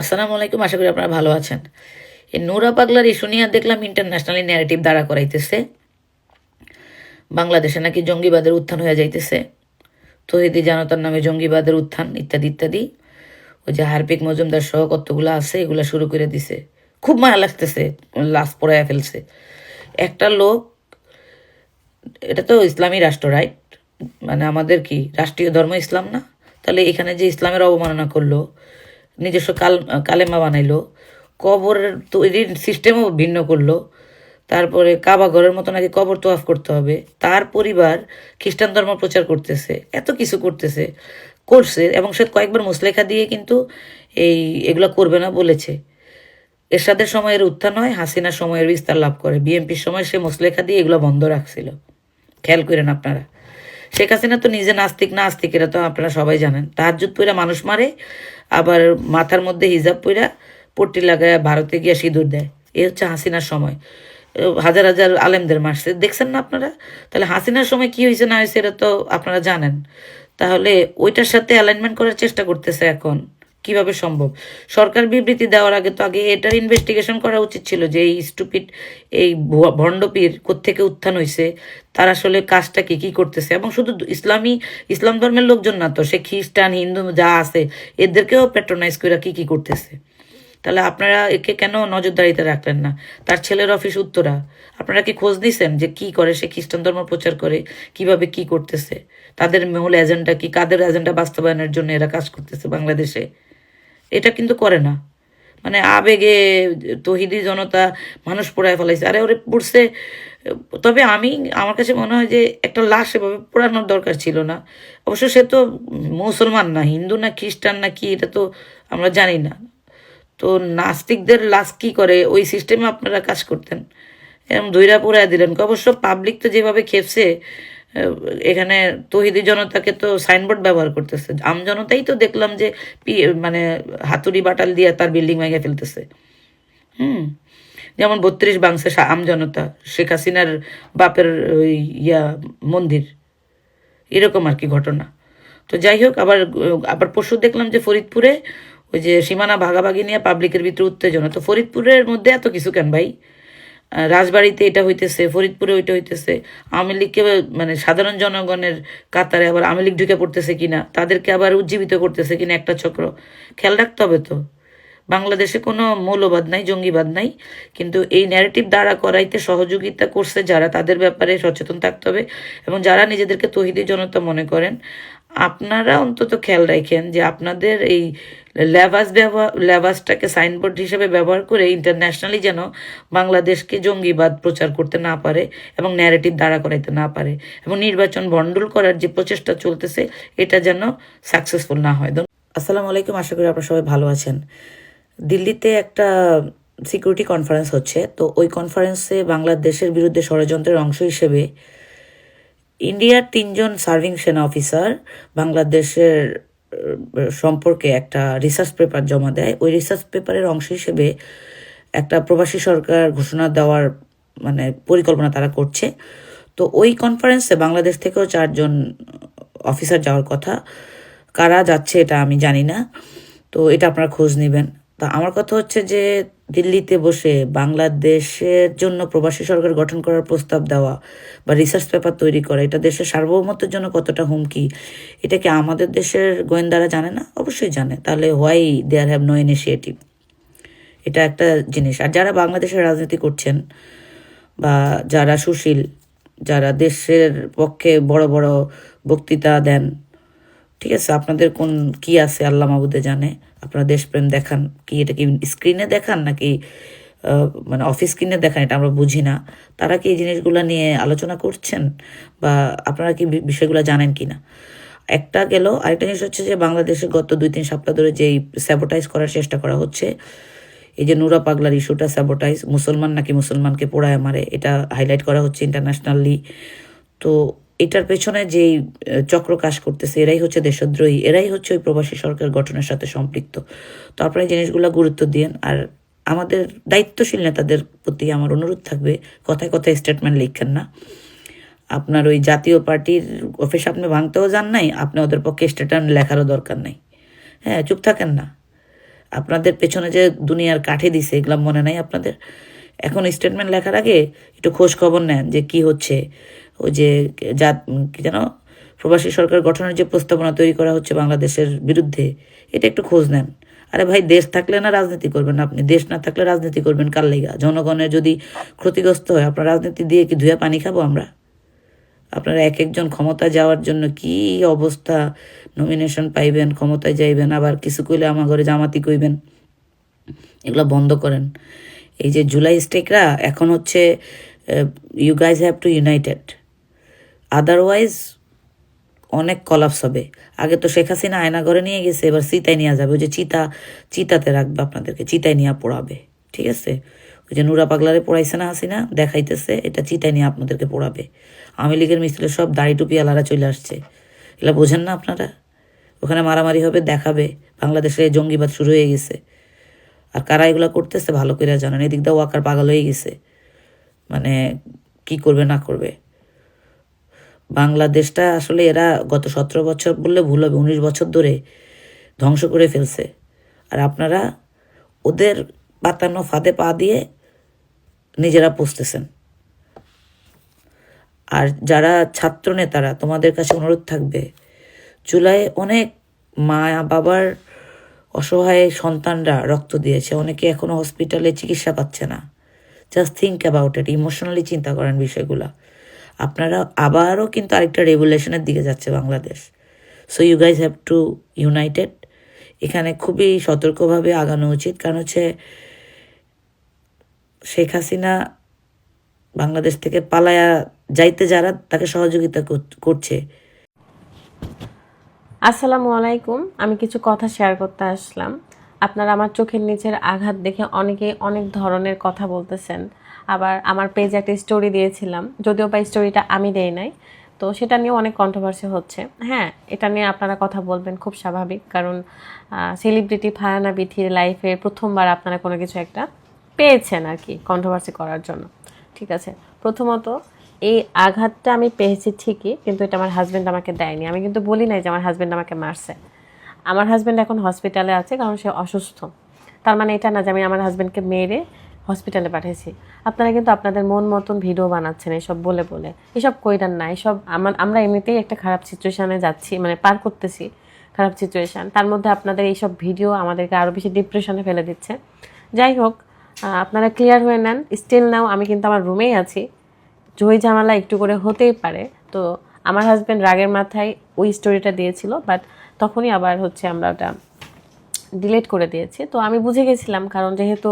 আসসালামু আলাইকুম, আশা করি আপনারা ভালো আছেন। এই নোরা পাগলার ইস্যু নিয়ে দেখলাম ইন্টারন্যাশনালি ন্যারেটিভ দাঁড়া করাইতেছে। বাংলাদেশে নাকি জঙ্গিবাদের উত্থান হয়ে যাইতেছে। তহিদি জানতার নামে জঙ্গিবাদের উত্থান, ইত্যাদি ইত্যাদি। ওই যে হারপিক মজুমদার সহ কতগুলো আছে, এগুলো শুরু করে দিছে। খুব মায়া লাগতেছে, লাশ পড়াইয়া ফেলছে। একটা লোক, এটা তো ইসলামী রাষ্ট্র রাইট মানে আমাদের কি, রাষ্ট্রীয় ধর্ম ইসলাম না? তাহলে এখানে যে ইসলামের অবমাননা করল, নিজস্ব কাল, কালেমা বানাইলো, কবরের তৈরির সিস্টেমও ভিন্ন করল, তারপরে কাবা ঘরের মতো নাকি কবর তোয়াফ করতে হবে, তার পরিবার খ্রিস্টান ধর্ম প্রচার করতেছে, এত কিছু করতেছে, করছে, এবং সে কয়েকবার মুসলেখা দিয়ে কিন্তু এই, এগুলো করবে না বলেছে। এরশাদের সময়ের উত্থান হয়, হাসিনার সময়ের বিস্তার লাভ করে। বিএনপির সময় সে মুসলেখা দিয়ে এগুলো বন্ধ রাখছিল। খেয়াল করেন আপনারা। শেখ হাসিনা তো নিজে নাস্তিক না আস্তিক এটা তো আপনারা সবাই জানেন। তাহাজুদ পইরা মানুষ মারে, আবার মাথার মধ্যে হিজাব পইরা পট্টি লাগায় ভারতে গিয়া সিঁদুর দেয়। এ হচ্ছে হাসিনার সময়। হাজার হাজার আলেমদের মারছে। দেখছেন না আপনারা? তাহলে হাসিনার সময় কি হয়েছে না হয়েছে এটা তো আপনারা জানেন। তাহলে ওইটার সাথে অ্যালাইনমেন্ট করার চেষ্টা করতেছে এখন। কীভাবে সম্ভব? সরকার বিবৃতি দেওয়ার আগে তো আগে এটার ইনভেস্টিগেশন করা উচিত ছিল যে এই স্টুপিড এই ভণ্ডপীর কোত্থেকে উত্থান হয়েছে তার আসলে কাজটা কি কি করতেছে? এবং শুধু ইসলামী, ইসলাম ধর্মের লোকজন না তো, সে খ্রিস্টান, হিন্দু, যা আছে, এদেরকেও প্যাট্রোনাইজ করে কি কি করতেছে? তাহলে আপনারা একে কেন নজরদারিতে রাখলেন না? তার ছেলের অফিস উত্তরা। আপনারা কি খোঁজ দিছেন যে কি করে সে খ্রিস্টান ধর্ম প্রচার করে, কীভাবে কি করতেছে? তাদের মূল এজেন্ডা কি? কাদের এজেন্ডা বাস্তবায়নের জন্য এরা কাজ করতেছে বাংলাদেশে? এটা কিন্তু করে না। মানে আবেগে তহিদি জনতা মানুষ পোড়ায় ফেলাইছে। আরে ওরে পড়ছে। তবে আমি, আমার কাছে মনে হয় যে একটা লাশ এভাবে পোড়ানোর দরকার ছিল না। অবশ্য সে তো মুসলমান না, হিন্দু না, খ্রিস্টান না কি, এটা তো আমরা জানি না। তো নাস্তিকদের লাশ কি করে? ওই সিস্টেমে আপনারা কাজ করতেন। এরকম ধৈরা পুরাই দিলেন। অবশ্য পাবলিক তো যেভাবে খেপছে এখানে তহিদি জনতাকে তো সাইনবোর্ড ব্যবহার করতেছে। আম জনতাই তো দেখলাম যে মানে হাতুড়ি বাটাল দিয়ে তার বিল্ডিং ভেঙে ফেলতেছে। হুম? যেমন বত্রিশ বাংশে আম জনতা, শেখ হাসিনার বাপের ওই ইয়া মন্দির। এরকম আর কি ঘটনা। তো যাই হোক, আবার আবার পরশু দেখলাম যে ফরিদপুরে ওই যে সীমানা ভাগাভাগি নিয়ে পাবলিকের ভিতরে উত্তেজনা। তো ফরিদপুরের মধ্যে এত কিছু কেন ভাই? রাজবাড়িতে এটা হইতেছে, ফরিদপুরে ওইটা হইতেছে। আওয়ামী লীগকে মানে সাধারণ জনগণের কাতারে আবার আওয়ামী লীগ ঢুকে পড়তেছে কিনা, তাদেরকে আবার উজ্জীবিত করতেছে কিনা একটা চক্র। খেয়াল রাখতে হবে তো। বাংলাদেশে কোনো মৌলবাদ নাই, জঙ্গিবাদ নাই, কিন্তু এই ন্যারেটিভ দ্বারা করাইতে সহযোগিতা করছে যারা, তাদের ব্যাপারে সচেতন থাকতে হবে এবং যারা নিজেদেরকে তহিদি জনতা মনে করেন আপনারা অন্তত খেয়াল রাখেন যে আপনাদের এই ল্যাবাস ব্যবহার ল্যাবাসটাকে সাইনবোর্ড হিসেবে ব্যবহার করে ইন্টারন্যাশনালি যেন বাংলাদেশকে জঙ্গিবাদ প্রচার করতে না পারে এবং ন্যারেটিভ দাঁড়া করাইতে না পারে এবং নির্বাচন ভণ্ডুল করার যে প্রচেষ্টা চলতেছে, এটা যেন সাকসেসফুল না হয়। আসসালামু আলাইকুম, আশা করি আপনারা সবাই ভালো আছেন। দিল্লিতে একটা সিকিউরিটি কনফারেন্স হচ্ছে, তো ওই কনফারেন্সে বাংলাদেশের বিরুদ্ধে ষড়যন্ত্রের অংশ হিসেবে ইন্ডিয়ার তিনজন সার্ভিং সেনা অফিসার বাংলাদেশের সম্পর্কে একটা রিসার্চ পেপার জমা দেয়। ওই রিসার্চ পেপারের অংশ হিসেবে একটা প্রবাসী সরকার ঘোষণা দেওয়ার মানে পরিকল্পনা তারা করছে। তো ওই কনফারেন্সে বাংলাদেশ থেকেও চারজন অফিসার যাওয়ার কথা। কারা যাচ্ছে এটা আমি জানি না। তো এটা আপনারা খোঁজ নেবেন। তা আমার কথা হচ্ছে যে দিল্লিতে বসে বাংলাদেশের জন্য প্রবাসী সরকার গঠন করার প্রস্তাব দেওয়া বা রিসার্চ পেপার তৈরি করা, এটা দেশের সার্বভৌমত্বের জন্য কতটা হুমকি, এটা কি আমাদের দেশের গোয়েন্দারা জানে না? অবশ্যই জানে। তাহলে why there have no initiative এটা একটা জিনিস। আর যারা বাংলাদেশের রাজনীতি করছেন বা যারা সুশীল, যারা দেশের পক্ষে বড় বড় বক্তৃতা দেন ঠিক আছে, আপনাদের কোন কি আছে আল্লাহ মাহবুদে জানে? আপনারা দেশপ্রেম দেখান, কি এটা কি স্ক্রিনে দেখান নাকি মানে অফিস স্ক্রিনে দেখান, এটা আমরা বুঝি না। তারা কি এই জিনিসগুলো নিয়ে আলোচনা করছেন? বা আপনারা কি বিষয়গুলো জানেন কি না একটা গেল, আরেকটা জিনিস হচ্ছে যে বাংলাদেশে গত দুই, তিন সপ্তাহ ধরে যেই স্যাবোটাইজ করার চেষ্টা করা হচ্ছে, এই যে নুরা পাগলার ইস্যুটা স্যাবোটাইজ মুসলমান নাকি মুসলমানকে পোড়ায় মারে, এটা হাইলাইট করা হচ্ছে ইন্টারন্যাশনালি তো এটার পেছনে যেই চক্র কাজ করতেছে, এরাই হচ্ছে দেশদ্রোহী, এরাই হচ্ছে ওই প্রবাসী সরকার গঠনের সাথে সম্পৃক্ত। তো আপনারা জিনিসগুলো গুরুত্ব দিন আর আমাদের দায়িত্বশীল নেতাদের প্রতি আমার অনুরোধ থাকবে, কথায় কথায় স্টেটমেন্ট লিখেন না। আপনার ওই জাতীয় পার্টির অফিস আপনি ভাঙতেও যান নাই, আপনি ওদের পক্ষে স্টেটমেন্ট লেখারও দরকার নাই। হ্যাঁ চুপ থাকেন না। আপনাদের পেছনে যে দুনিয়ার কাঠে দিছে, এগুলো মনে নাই আপনাদের? এখন স্টেটমেন্ট লেখার আগে একটু খোঁজ খবর নেন যে কি হচ্ছে। ওই যে যা কি যেন, প্রবাসী সরকার গঠনের যে প্রস্তাবনা তৈরি করা হচ্ছে বাংলাদেশের বিরুদ্ধে, এটা একটু খোঁজ নেন। আরে ভাই, দেশ থাকলে না রাজনীতি করবেন আপনি? দেশ না থাকলে রাজনীতি করবেন কার লেগা? জনগণের যদি ক্ষতিগ্রস্ত হয়, আপনার রাজনীতি দিয়ে কি ধুয়ে পানি খাব আমরা? আপনারা এক একজন ক্ষমতা যাওয়ার জন্য কি অবস্থা? নমিনেশন পাইবেন, ক্ষমতায় যাইবেন, আবার কিছু কইলে আমার ঘরে জামাতি কইবেন। এগুলো বন্ধ করেন। এই যে জুলাই স্টেকরা এখন হচ্ছে you guys have to united otherwise অনেক কলাপস হবে। আগে তো শেখ হাসিনা আয়না ঘরে নিয়ে গেছে, এবার চিতায় নিয়ে যাবে। ওই যে চিতা, চিতাতে রাখবে আপনাদেরকে, চিতায় নিয়ে পড়াবে। ঠিক আছে? ওই যে নুরা পাগলারে পড়াইছে না হাসিনা? দেখাইতেছে, এটা চিতায় নিয়ে আপনাদেরকে পড়াবে। আওয়ামী লীগের মিস্ত্রির সব দাড়ি টুপি আলারা চলে আসছে। এগুলো বোঝেন না আপনারা? ওখানে মারামারি হবে, দেখাবে। বাংলাদেশে জঙ্গিবাদ শুরু হয়ে গেছে। আর কারা এগুলো করতেছে ভালো করে জানেন। এদিক দিয়ে ওয়াকার পাগল হয়ে গেছে। মানে কি করবে, না করবে। বাংলাদেশটা আসলে এরা গত সতেরো বছর বললে ভুল হবে, উনিশ বছর ধরে ধ্বংস করে ফেলছে। আর আপনারা ওদের পাতানো ফাঁদে পা দিয়ে নিজেরা পুষতেছেন আর যারা ছাত্র নেতারা, তোমাদের কাছে অনুরোধ থাকবে চুলায় অনেক মা বাবার অসহায় সন্তানরা রক্ত দিয়েছে। অনেকে এখনও হসপিটালে চিকিৎসা পাচ্ছে না। Just think about it emotionally চিন্তা করেন বিষয়গুলো। আপনারা আবারও কিন্তু আরেকটা রেগুলেশনের দিকে যাচ্ছে Bangladesh. So you guys have to united এখানে খুবই সতর্কভাবে আগানো উচিত। কারণ হচ্ছে শেখ হাসিনা বাংলাদেশ থেকে পালায়া যাইতে যারা তাকে সহযোগিতা কর- করছে। আসসালামু আলাইকুম। আমি কিছু কথা শেয়ার করতে আসলাম। আপনারা আমার চোখের নিচের আঘাত দেখে অনেকে অনেক ধরনের কথা বলতেছেন। আবার আমার পেজে একটা স্টোরি দিয়েছিলাম। যদিও বা স্টোরিটা আমি দেই নাই। তো সেটা নিয়ে অনেক কন্ট্রোভার্সি হচ্ছে। হ্যাঁ এটা নিয়ে আপনারা কথা বলবেন খুব স্বাভাবিক। কারণ সেলিব্রিটি ফায়ানা বিথির লাইফে প্রথমবার আপনারা কোনো কিছু একটা পেয়েছেন আর কি কন্ট্রোভার্সি করার জন্য। ঠিক আছে? প্রথমত এই আঘাতটা আমি পেয়েছি ঠিকই, কিন্তু এটা আমার হাজব্যান্ড আমাকে দেয়নি। আমি কিন্তু বলি নাই যে আমার হাজব্যান্ড আমাকে মারছে। আমার হাজব্যান্ড এখন হসপিটালে আছে, কারণ সে অসুস্থ। তার মানে এটা না যে আমি আমার হাজব্যান্ডকে মেরে হসপিটালে পাঠিয়েছি। আপনারা কিন্তু আপনাদের মন মতন ভিডিও বানাচ্ছেন, এসব বলে বলে। এসব কইরান না, এসব আমার আমরা এমনিতেই একটা খারাপ সিচুয়েশানে যাচ্ছি মানে পার করতেছি খারাপ সিচুয়েশান তার মধ্যে আপনাদের এইসব ভিডিও আমাদেরকে আরও বেশি ডিপ্রেশনে ফেলে দিচ্ছে। যাই হোক আপনারা ক্লিয়ার হয়ে নেন। স্টিল নাও আমি কিন্তু আমার রুমেই আছি। জয় ঝামেলা একটু করে হতেই পারে। তো আমার হাজব্যান্ড রাগের মাথায় ওই স্টোরিটা দিয়েছিল বাট তখনই আবার হচ্ছে আমরা ওটা ডিলেট করে দিয়েছি। তো আমি বুঝে গেছিলাম, কারণ যেহেতু